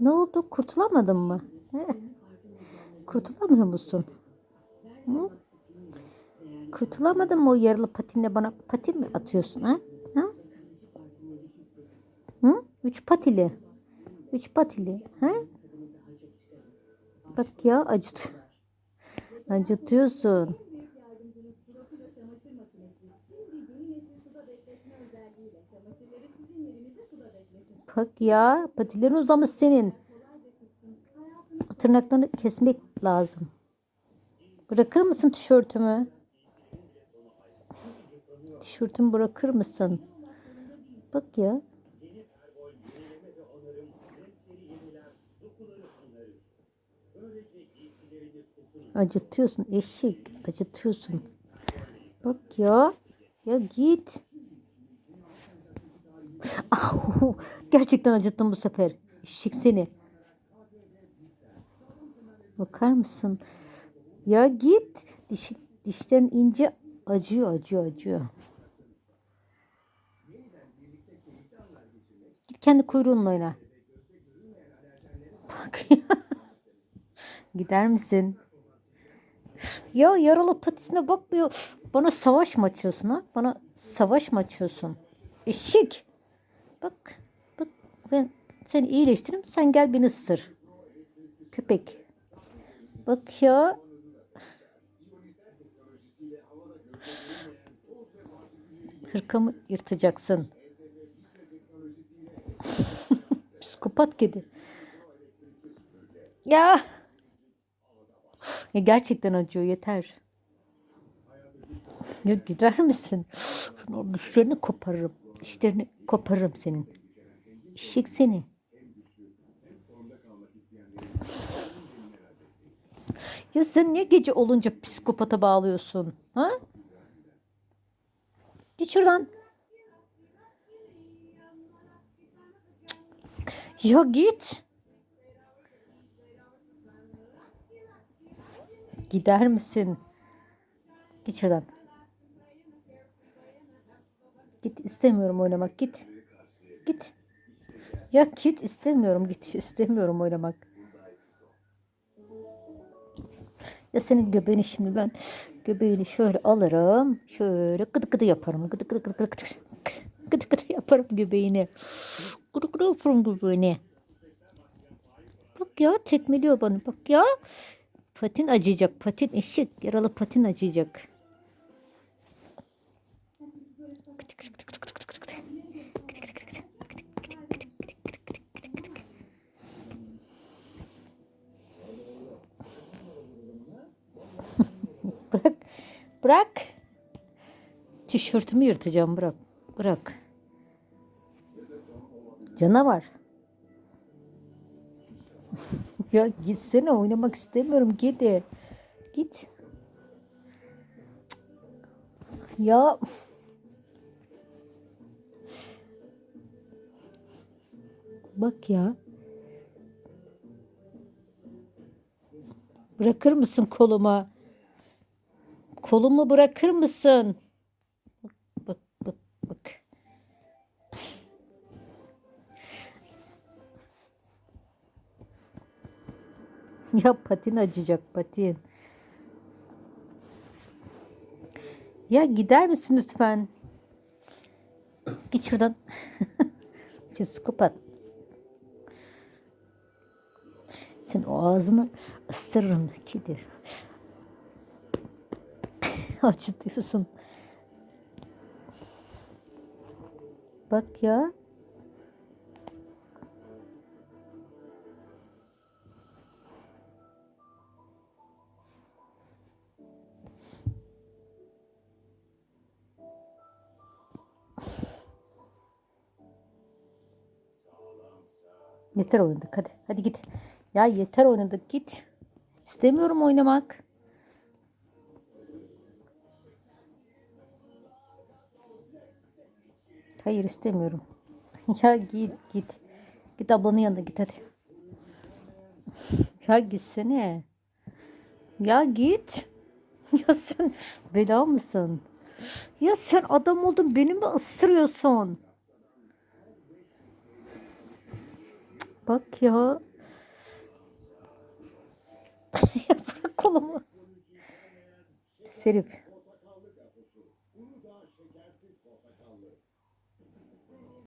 Ne oldu? Kurtulamadın mı? Kurtulamıyor musun? Hı? Kurtulamadın mı o yaralı patinle bana patin mi atıyorsun ha? Ha? Hı? Üç patili. Üç patili. Ha? Bak ya acıt. Acıtıyorsun. Bak ya patilerin uzamış senin. Tırnaklarını kesmek lazım. Bırakır mısın tişörtümü? Tişörtümü bırakır mısın? Bak ya. Acıtıyorsun eşek. Acıtıyorsun. Bak ya. Ya git. Gerçekten acıttım bu sefer. Eşek seni. Bakar mısın? Ya git. Diş, dişlerin ince acıyor acıyor acıyor. Git kendi kuyruğunla oyna. Bak ya. Gider misin? Ya yaralı patisine bakmıyor. Bana savaş mı açıyorsun ha? Bana savaş mı açıyorsun? Eşek. Bak. Bak ben seni iyileştiririm. Sen gel beni ısır. Köpek. Bak ya. Hırkamı yırtacaksın. Psikopat kedi. Ya. Ya gerçekten acıyor yeter. Ya gider misin? O dişlerini koparırım. Dişlerini koparırım senin. Eşek seni. Ya sen niye gece olunca psikopata bağlıyorsun? Ha? Git şuradan. Ya git. Gider misin? Git şuradan. Git istemiyorum oynamak git. Git. Ya git istemiyorum git istemiyorum oynamak. Ya senin göbeğini şimdi ben göbeğini şöyle alırım. Şöyle gıdı gıdı yaparım. Gıdı gıdı gıdı gıdı gıdı. Gıdı gıdı yaparım göbeğini. Gıdı gıdı yaparım göbeğini. Bak ya tekmeliyor bana bak ya. Patin acıyacak. Patin eşek. Yaralı patin acıyacak. Bırak. Bırak. Tişörtümü yırtacağım. Bırak. Bırak. Canavar. ya gitsene oynamak istemiyorum. Git. Git. Ya bak ya. Bırakır mısın koluma? Kolumu bırakır mısın? Bak bak bak. Ya patin acıyacak patin. Ya gider misin lütfen? Git şuradan. Psikopat. Sen o ağzını ısırırım kedi. Acıtıyorsun. Bak ya. Yeter oynadık hadi. Hadi git. Ya yeter oynadık git. İstemiyorum oynamak. Hayır istemiyorum. ya git git. Git ablanın yanına git hadi. ya gitsene. Ya git. ya sen bela mısın? Ya sen adam oldun beni mi ısırıyorsun? Bak ya. Bırak kolumu. Serip.